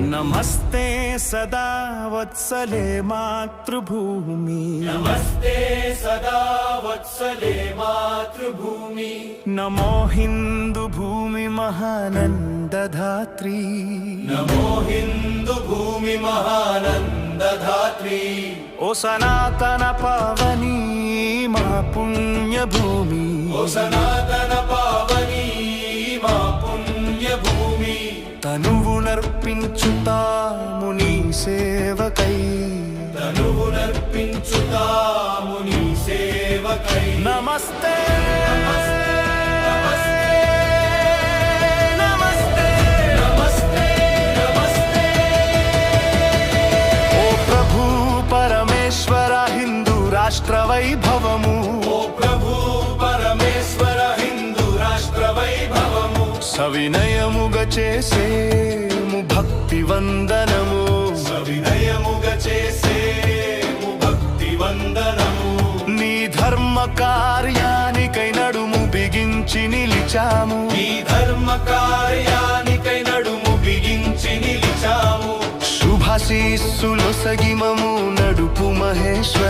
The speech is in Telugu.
నమస్తే సదా వత్సలే మాతృభూమి. నమస్తే సదా వత్సలే మాతృభూమి. నమో హిందూ భూమి మహానందధాత్రి. నమో హిందూ భూమి మహానందధాత్రి ఓ సనాతన పావని మా పుణ్యభూమి. ఓ సనాతన పావని మా పుణ్యభూమి. తనువు నర్పించుతాము నీ సేవకై. తనువు నర్పించుతాము పరమేశ్వర హిందూ రాష్ట్ర వైభవము. ఓ ప్రభు పరమేశ్వర హిందూ రాష్ట్ర వైభవము. సవినయముగా చేసేము భక్తి వందనము. సవినయముగా చేసేము భక్తి వందనము. నీ ధర్మ కార్యానికై నడుము బిగించి నిలిచాము. ఈ ధర్మ కార్యానికై శుభశీస్సులు సగిమము నడుపు మహేశ్వర